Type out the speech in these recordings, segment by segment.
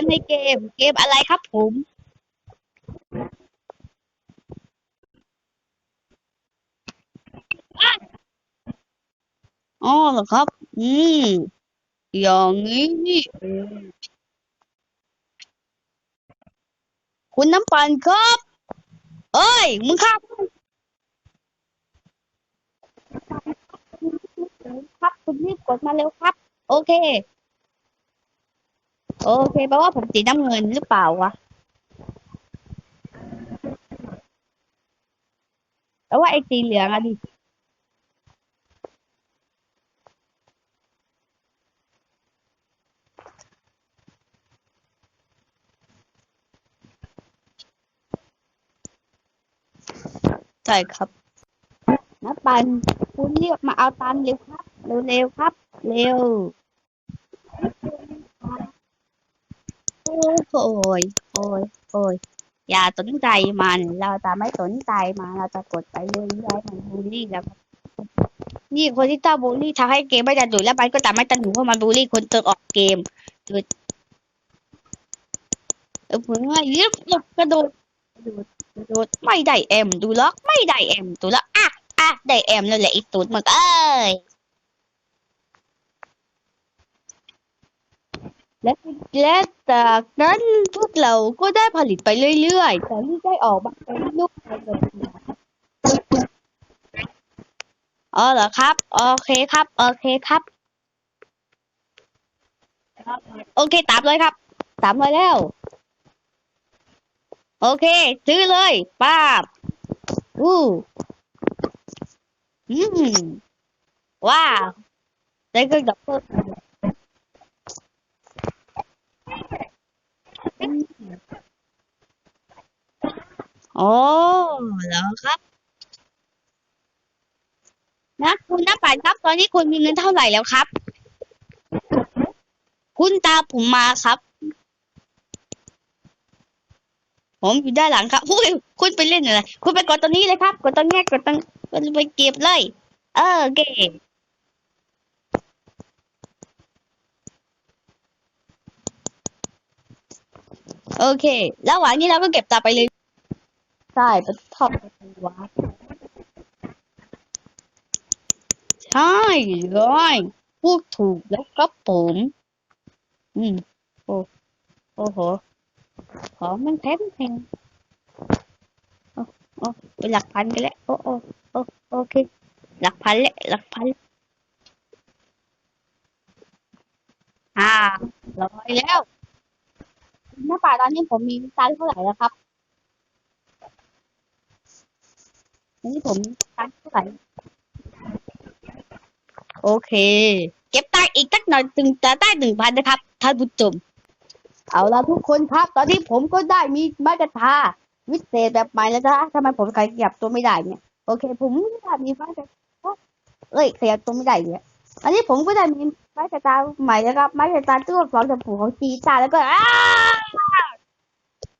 กันในเกม เกมอะไรครับผม อ๋อเหรอครับ อืม อย่างนี้นี่เองคุณน้ำปั่นครับ เอ้ย มึงครับครับ คุณรีบกดมาเร็วครับ โอเค โอเคแปลว่าผมสีน้ำเงินหรือเปล่าวะแปลว่าไอ้สีเหลืองอะดิใช่ครับน้ำปันคุณเรียกมาเอาตันเร็วครับ เร็วๆครับ เร็ว โอ้ยโอ้ยโอ้ยอย่าสนใจมัน เราจะไม่สนใจมันเราจะกดไปเรื่อยๆมันบูลลี่แล้วนี่คนที่ตั้งบูลลี่ทำให้เกมไม่สนุกแล้วมันก็จะไม่สนุกเพราะมันบูลลี่คนเติมออกเกมหยุดเออผมว่ายึดกระโดดกระโดดกระโดดไม่ได้เอ็มดูล็อกไม่ได้เอ็มดูล็อกอะอะได้เอ็มแล้วแหละอีตูดมันก็เอ้ย และและจากนั้นพวกเราก็ได้ผลิตไปเรื่อยๆแต่ที่ได้ออกมาเป็นรูปแบบอ๋อเหรอครับ โอเคครับ โอเคครับ โอเคตามเลยครับ ตามเลยแล้ว โอเค ซื้อเลยป้าบอู้อืมว้าวได้เครื่องดับเพลิ โอ้เหรอครับนะคุณน้าป่านครับ ตอนนี้คุณมีเงินเท่าไหร่แล้วครับ คุณตาผมมาครับ ผมอยู่ด้านหลังครับอุ้ยคุณไปเล่นอะไรคุณไปกดตรงนี้เลยครับกดตรงนี้กดตรงไปเก็บเลย เออเก็บโอเค แล้วหวังนี้เราก็เก็บตาไปเลย ใช่เป็นท็อปวะใช่เลยพูดถูกแล้วครับผม อืม โอ้โอ้โห ขอมันแพงแพงโอ้โอ้เป็นหลักพันกันแล้ว โอ้โอ้โอ้โอเค หลักพันแล้วหลักพันอ่าร้อยแล้วหน้าป่าตอนนี้ผมมีตังค์เท่าไหร่แล้วครับ ตอ นนี้ผมตังเท่าไหร่โอเค เก็บตังอีกสักหน่อยถึงจะได้หนึ่งพันนะครับท่านผู้ชมเอาละทุกคนครับ ตอนนี้ผมก็ได้มีไม้กระทาวิเศษแบบใหม่แล้วนะทำไมผมขยับตัวไม่ได้เนี่ยโอเค ผมได้มีไม้กระทาเอ้ยขยับตัวไม่ได้เนี่ยอันนี้ผมก็ได้มีไม้กระทาใหม่แล้วครับไม้กระทาตัวสองจากผูของจีตาแล้วก็อ้า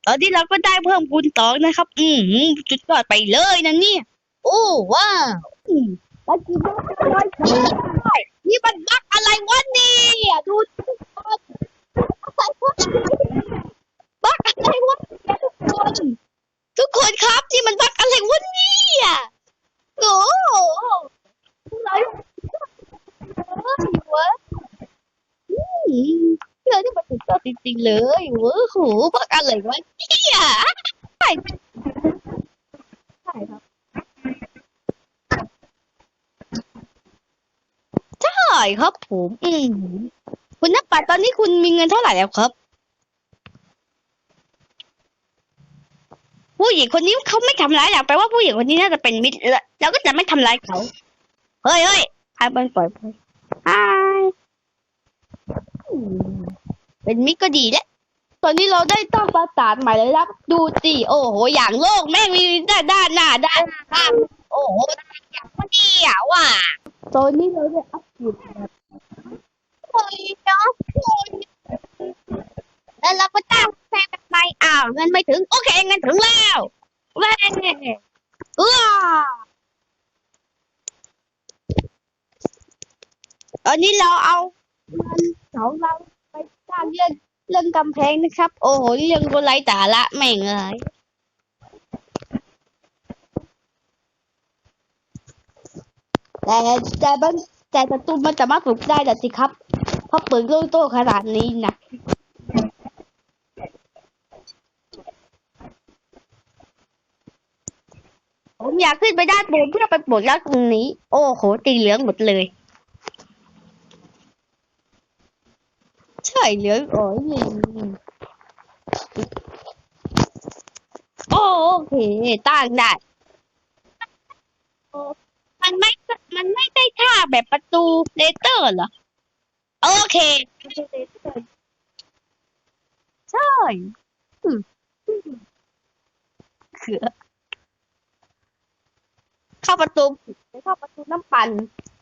ตอนนี้เราก็ได้เพิ่มคูณสองนะครับ อืมจุดยอดไปเลยนะเนี่ย อ้ว้าวอืมตะกี้บักอะไรนี่มันบักอะไรวะเนี่ยดูทุกคนบักอะไรวะทุกคนทุกคนครับที่มันบักอะไรวะเนี่ยโอ้โหอะไรวะอืมเรื่องที่มันสุดยอดจริงๆเลยเว้ยโหบักอะไรวะเนี่ยใช่ใช่ครับ ใช่ครับผม อืมคุณนักปัดตอนนี้คุณมีเงินเท่าไหร่แล้วครับ ผู้หญิงคนนี้เขาไม่ทำร้ายเราแปลว่าผู้หญิงคนนี้น่าจะเป็นมิตรแล้วเราก็จะไม่ทำร้ายเขาเฮ้ยเฮ้ยให้มันปล่อยไปฮายอืมเป็นมิตรก็ดีแล้วตอนนี้เราได้ตั้งปราสาทใหม่แล้วครับดูสิโอ้โห อย่างโลกแม่งมีด้านด้านหน้าด้านข้างโอ้โหอย่างพอดีอะว่ะตอนนี้เราได้อัป เดตแบบโอ้ยเนาะโอ้ยแล้วเราก็จ้งแฟนไปอ้าวเงินไม่ถึง โอเคเงินถึงแล้วแม่เออตอนนี้เราเอาเงินของเราไปสร้างเรื่องเรื่องกำแพงนะครับ โอ้โหเรื่องก็ไร้สาระแม่งเลยแต่แต่บาง แต่ประตูมันสามารถปลุกได้แต่สิครับเพราะเปิดโล่โต้ขนาดนี้นะผมอยากขึ้นไปด้านบนเพื่อไปปลดล็อกตรงนี้ โอ้โหตีเหลืองหมดเลย ใช่เหลืองโอ๋อยโอโอเคตั้งได้ มันไม่มันไม่ได้ท่าแบบประตูเลเตอร์เหรอ โอเคใช่อืมเขือเข้าประตูเข้าประตูน้ำปั่น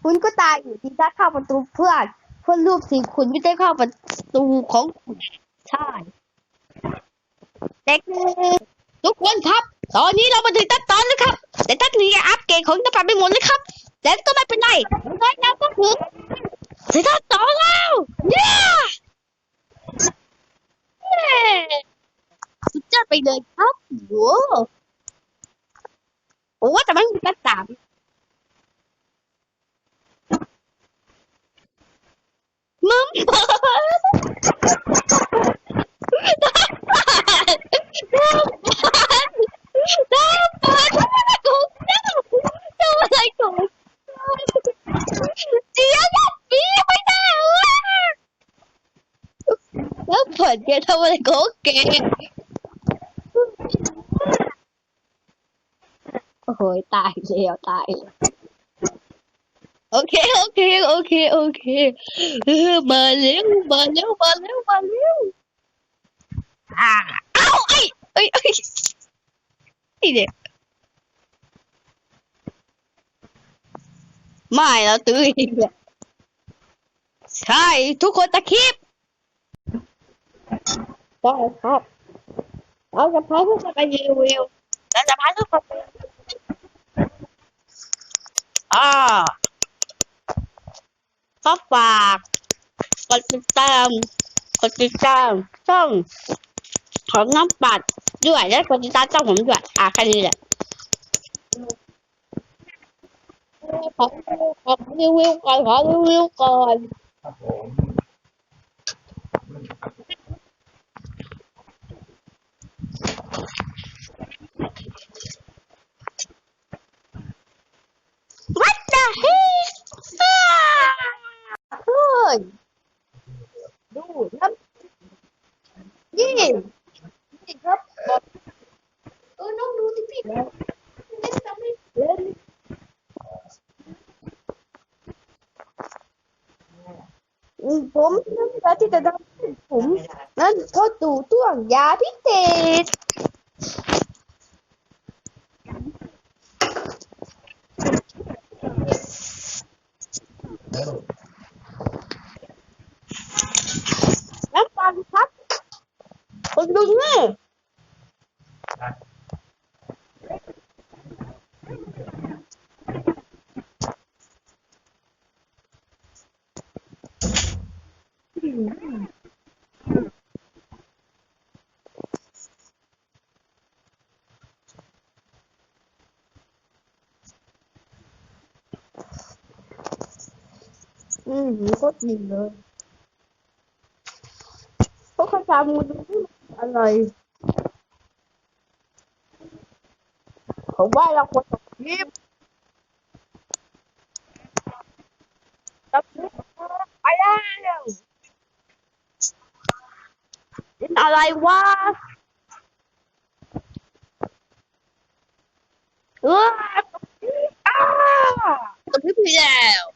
คุณก็ตายอยู่ที่ถ้าเข้าประตูเพื่อนเพื่อนรูปสีคุณไม่ได้เข้าประตูของคุณใช่แต่คือทุกคนครับ ตอนนี้เรามาถึงตัดตอนแล้วครับ แต่ถ้าหนีอัปเกรดของน้ำปั่นไปหมดเลยครับ แล้วก็ไม่เป็นไรแล้วก็คือถึงตัดตองแล้วเย้เย้สุดยอดไปเลยครับโว้โอ้แต่มันมีการสามมึงเปิดน้ำปัดน้ำปัดน้ำปัดทำอะไรกูทำอะไรกูเจี๊ยบปีไม่ได้ แล้วเปิดแกทำอะไรกูเก่งโอ้โหตายแล้วตายแล้วโอเค โอเค โอเค โอเคเออมาเร็วมาเร็วมาเร็วมาเร็วอ่าเอ้าไอ้ไอ้ไอ้นี่เด็กไม่แล้วตื้ออีกแล้วใช่ ทุกคนตะคริ ปใช่ครับ เราจะพาทุกคนไปรีวิวเราจะพาทุกคนไปอ่าก็ฝากกดติดตามกดติดตามช่องของน้ำปัดด้วยและกดติดตามช่องผมด้วยอะแค่นี้แหละขอขอรีวิวก่อนขอรีวิวก่อน ครับผม วัด the heck อ่าเฮ้ ย ดูน้ำยี่นี่ครับเออน้องดูที่พี่เล่นทำให้เล่นอืมผมนั่นแหละที่จะทำให้ผม นั่นก็ดูต้วงยาพิเศษ น้ำตาลครับคนดูนี่ อืมโคตรดีเลยพวกข้าวสามูดูอร่อยผมว่าเราควรจะคลิปตับไปแล้วเป็นอะไรวะเออตับคลิปอ้าตับคลิปไปแล้ว